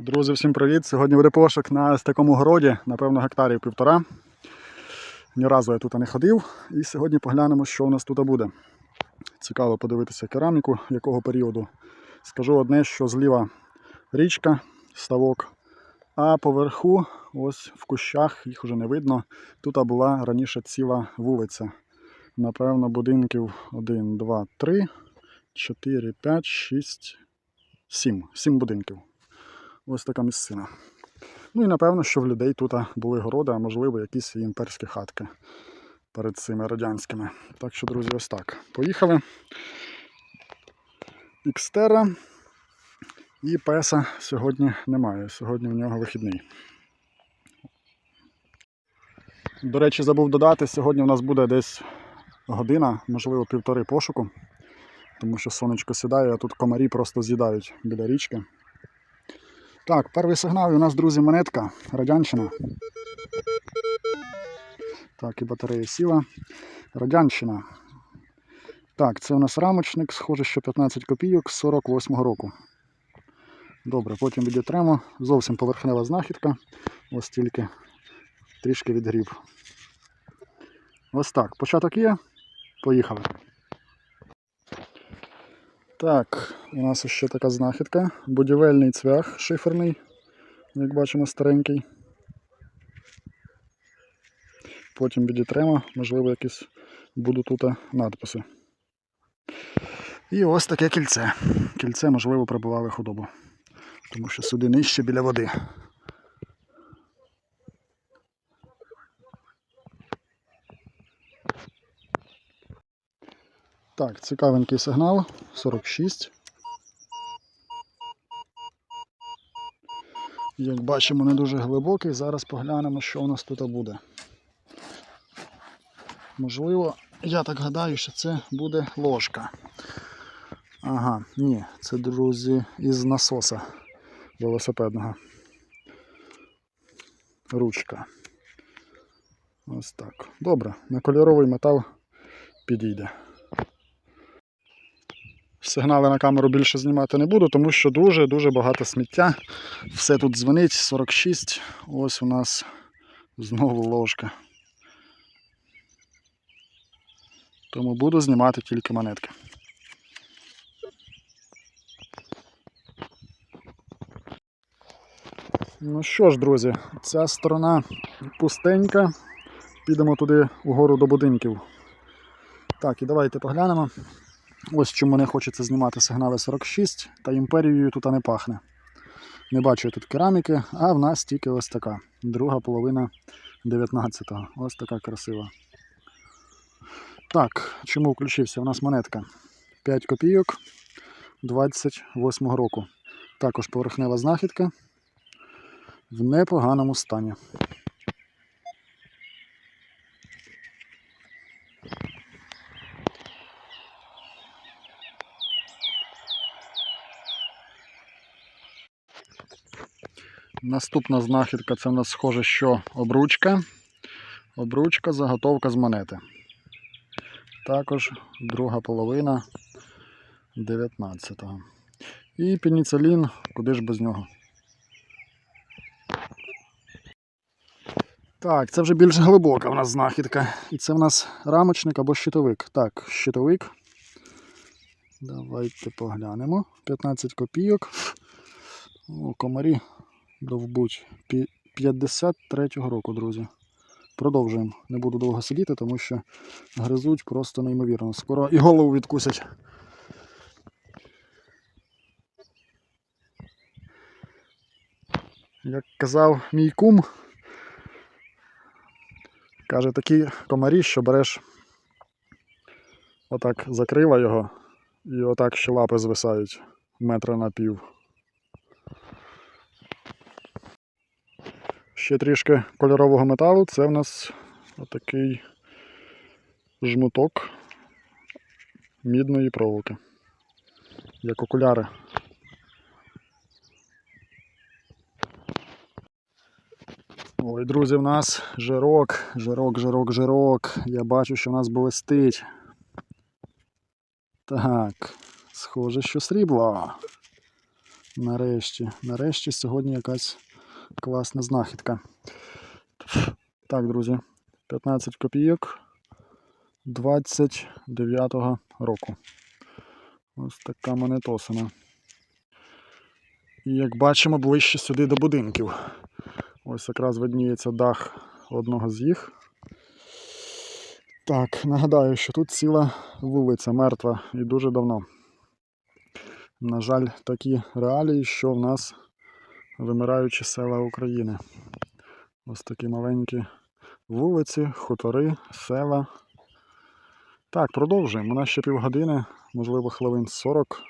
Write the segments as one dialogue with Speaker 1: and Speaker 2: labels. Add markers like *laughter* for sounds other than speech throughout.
Speaker 1: Друзі, всім привіт! Сьогодні буде пошук на такому городі, напевно, гектарів півтора. Ні разу я тут не ходив. І сьогодні поглянемо, що у нас тут буде. Цікаво подивитися кераміку, якого періоду. Скажу одне, що зліва річка, ставок, а поверху, ось в кущах, їх вже не видно. Тут була раніше ціла вулиця. Напевно, будинків 1, 2, 3, 4, 5, 6, 7. 7 будинків. Ось така місцина. Ну і напевно, що в людей тут були городи, а можливо, якісь імперські хатки перед цими радянськими. Так що, друзі, ось так. Поїхали. Ікстера і песа сьогодні немає. Сьогодні в нього вихідний. До речі, забув додати, сьогодні у нас буде десь година, можливо, півтори пошуку, тому що сонечко сідає, а тут комарі просто з'їдають біля річки. Так, перший сигнал і у нас, друзі, монетка, радянщина. Так, і батарея сіла. Радянщина. Так, це у нас рамочник, схоже, що 15 копійок з 48-го року. Добре, потім відітремо. Зовсім поверхнева знахідка. Ось тільки трішки відгрів. Ось так. Початок є. Поїхали. Так, у нас ще така знахідка. Будівельний цвях шиферний, як бачимо, старенький. Потім відітремо, можливо, якісь будуть тут надписи. І ось таке кільце. Кільце, можливо, прибували худобу. Тому що сюди нижче біля води. Так, цікавенький сигнал. 46. Як бачимо, не дуже глибокий. Зараз поглянемо, що у нас тут буде. Можливо, я так гадаю, що це буде ложка. Ага, ні, це, друзі, із насоса велосипедного. Ручка. Ось так. Добре, на кольоровий метал підійде. Сигнали на камеру більше знімати не буду, тому що дуже-дуже багато сміття. Все тут дзвонить, 46. Ось у нас знову ложка. Тому буду знімати тільки монетки. Ну що ж, друзі, ця сторона пустенька. Підемо туди угору до будинків. Так, і давайте поглянемо. Ось чому не хочеться знімати сигнали 46, та імперією тут не пахне. Не бачу тут кераміки, а в нас тільки ось така. Друга половина 19-го. Ось така красива. Так, чому включився? У нас монетка 5 копійок 28 року. Також поверхнева знахідка в непоганому стані. Наступна знахідка це в нас схоже, що обручка. Обручка, заготовка з монети. Також друга половина 19-го. І пеніцилін, куди ж без нього. Так, це вже більш глибока в нас знахідка. І це в нас рамочник або щитовик. Так, щитовик. Давайте поглянемо. 15 копійок. О, комарі довбуть. 53-го року, друзі. Продовжуємо. Не буду довго сидіти, тому що гризуть просто неймовірно. Скоро і голову відкусять. Як казав мій кум, каже, такі комарі, що береш отак закрила його, і отак ще лапи звисають метра на пів. Ще трішки кольорового металу. Це в нас отакий жмуток мідної проволоки. Як окуляри. Ой, друзі, в нас жирок, жирок, жирок, жирок. Я бачу, що в нас блистить. Так, схоже, що срібло. Нарешті, нарешті сьогодні якась класна знахідка. Так, друзі, 15 копійок 29-го року. Ось така монетосина. І як бачимо, ближче сюди до будинків. Ось якраз видніється дах одного з їх. Так, нагадаю, що тут ціла вулиця мертва і дуже давно. На жаль, такі реалії, що в нас вимираючі села України. Ось такі маленькі вулиці, хутори, села. Так, продовжуємо. У нас ще півгодини, можливо, хвилин 40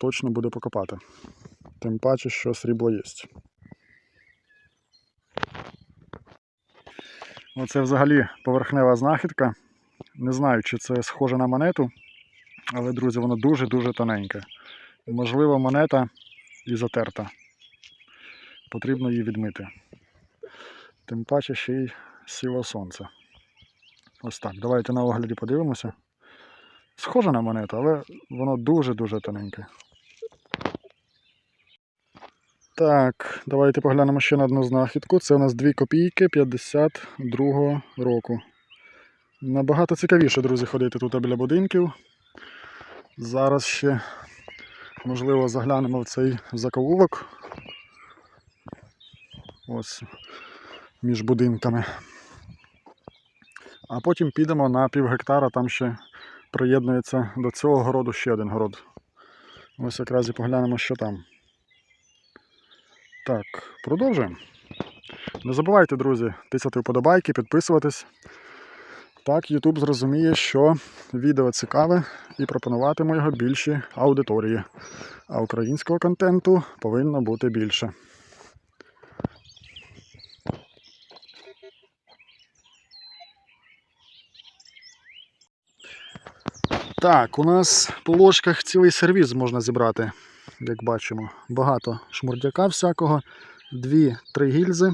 Speaker 1: точно буде покопати. Тим паче, що срібло є. Оце взагалі поверхнева знахідка. Не знаю, чи це схоже на монету, але, друзі, воно дуже-дуже тоненьке. Можливо, монета і затерта. Потрібно її відмити. Тим паче ще й сіло сонце. Ось так. Давайте на огляді подивимося. Схоже на монету, але воно дуже-дуже тоненьке. Так, давайте поглянемо ще на одну знахідку. Це у нас 2 копійки 52 року. Набагато цікавіше, друзі, ходити тут біля будинків. Зараз ще, можливо, заглянемо в цей закоулок. Ось між будинками. А потім підемо на пів гектара, там ще приєднується до цього городу ще один город. Ось якраз і поглянемо, що там. Так, продовжуємо. Не забувайте, друзі, тисяти вподобайки, підписуватись. Так, YouTube зрозуміє, що відео цікаве і пропонуватиме його більшій аудиторії. А українського контенту повинно бути більше. Так, у нас по ложках цілий сервіз можна зібрати, як бачимо. Багато шмурдяка всякого, дві-три гільзи,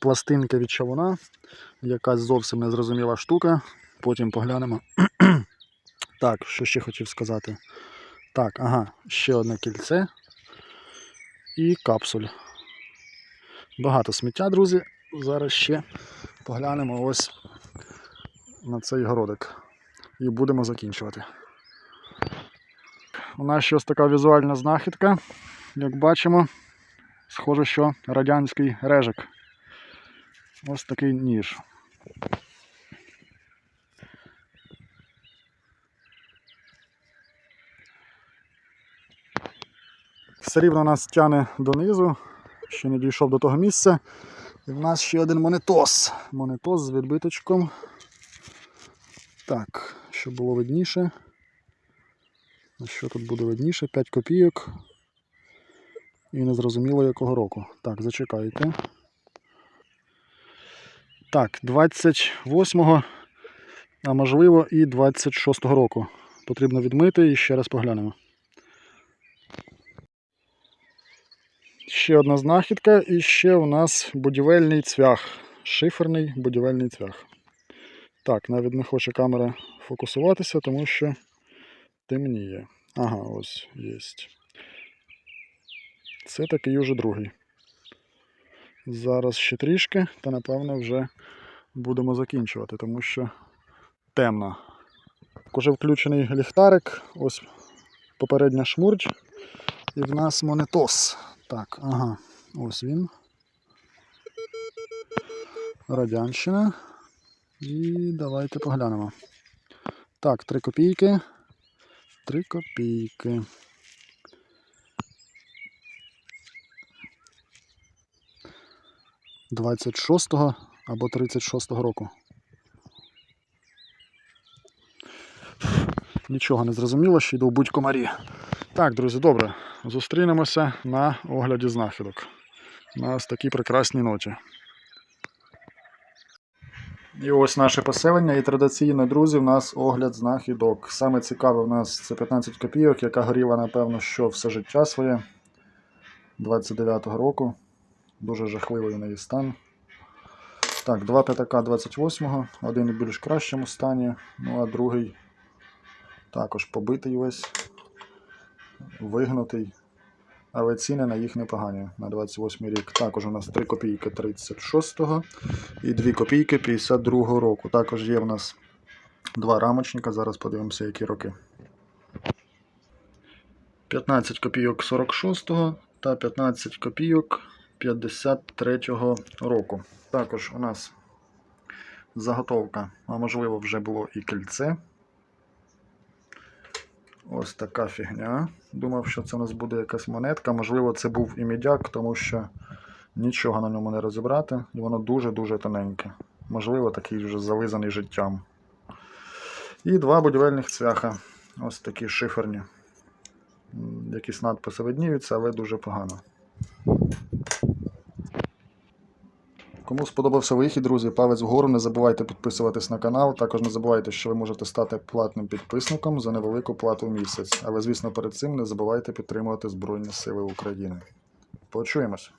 Speaker 1: пластинка від чавуна, якась зовсім незрозуміла штука. Потім поглянемо. *clears throat* так, що ще хотів сказати. Так, ага, ще одне кільце і капсуль. Багато сміття, друзі. Зараз ще поглянемо ось на цей городик. І будемо закінчувати. У нас ще ось така візуальна знахідка. Як бачимо, схоже, що радянський режик. Ось такий ніж. Все рівно нас тяне донизу, ще не дійшов до того місця. І в нас ще один монетос. Монетос з відбиточком. Так, щоб було видніше. Що тут буде видніше? 5 копійок. І незрозуміло якого року. Так, зачекайте. Так, 28-го, а можливо і 26-го року. Потрібно відмити і ще раз поглянемо. Ще одна знахідка і ще у нас будівельний цвях. Шиферний будівельний цвях. Так, навіть не хоче камера фокусуватися, тому що темніє. Ага, ось є. Це такий уже другий. Зараз ще трішки, та напевно вже будемо закінчувати, тому що темно. Уже включений ліхтарик, ось попередня шмурдь. І в нас монетос. Так, ага, ось він. Радянщина. І давайте поглянемо. Так, 3 копійки. 3 копійки. Двадцять шостого або тридцять шостого року. Нічого не зрозуміло, ще йду в будь-комарі. Так, друзі, добре. Зустрінемося на огляді знахідок. На ось такій прекрасній ноті. І ось наше поселення. І традиційно, друзі, в нас огляд знахідок. Саме цікаве в нас це 15 копійок, яка горіла, напевно, що все життя своє 29-го року. Дуже жахливий у неї стан. Так, два п'ятака 28-го, один у більш кращому стані, ну а другий також побитий весь, вигнутий. Але ціни на їх непогані. На 28 рік. Також у нас 3 копійки 36-го і 2 копійки 52-го року. Також є в нас два рамочника. Зараз подивимося, які роки. 15 копійок 46-го та 15 копійок 53-го року. Також у нас заготовка, а можливо вже було і кільце. Ось така фігня. Думав, що це у нас буде якась монетка. Можливо, це був і мідяк, тому що нічого на ньому не розібрати. І воно дуже-дуже тоненьке. Можливо, такий вже зализаний життям. І два будівельних цвяха. Ось такі шиферні. Якісь надписи видніються, але дуже погано. Кому сподобався вихід, друзі, палець вгору. Не забувайте підписуватись на канал. Також не забувайте, що ви можете стати платним підписником за невелику плату в місяць. Але, звісно, перед цим не забувайте підтримувати Збройні Сили України. Почуємось!